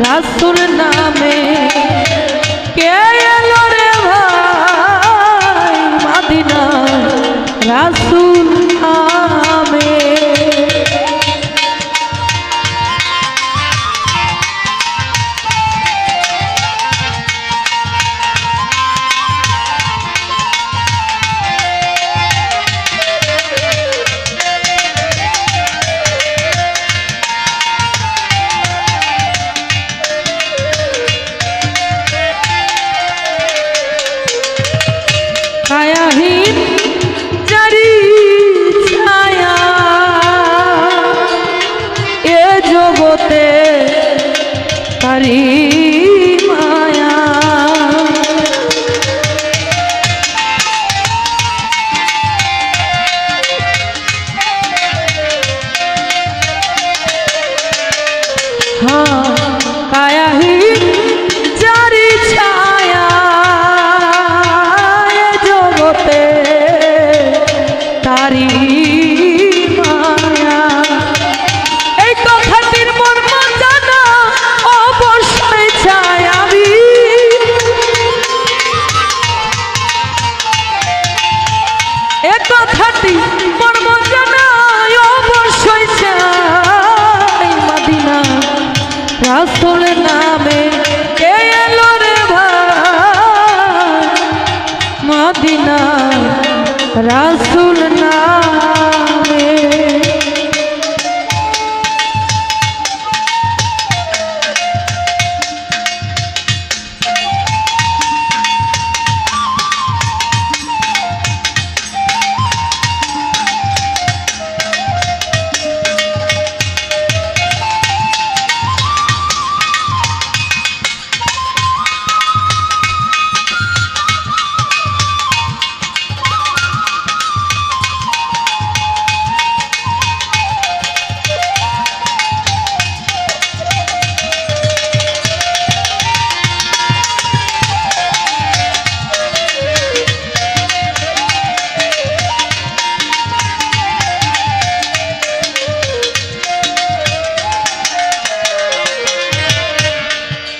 রাসুল নামে কে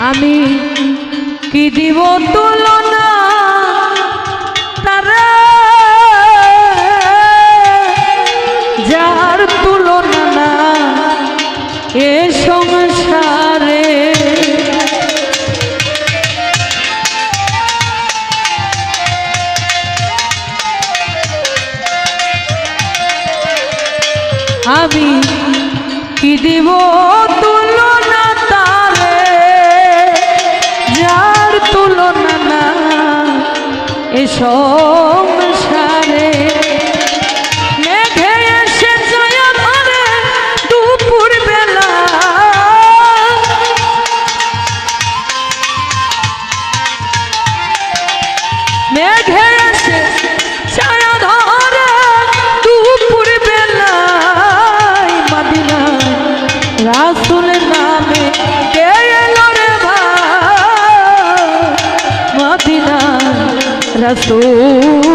আমি কি দিব তুলনা? তারা যার তুলনা না এ সংসারে। আমি কি দিব তুল সংসারে। মেঘে এসে জয়া ধরে দুপুর বেলা। মেঘে এসে ছায়া ধরে দুপুর বেলায় মদিনা রাসুল নামে तो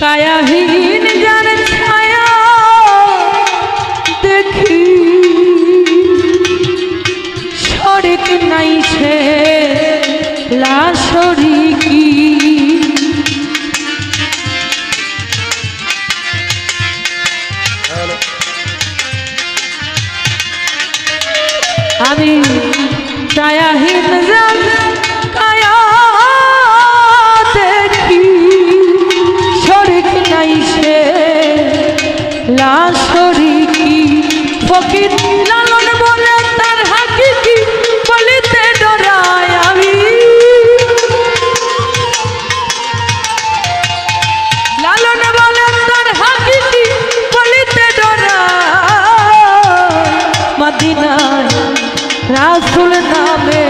কায়াহীন যার ছায়া দেখি। সরেক নাই সে লাশরি কি। আমি ছায়াহীন মদিনায় রাসুল নামে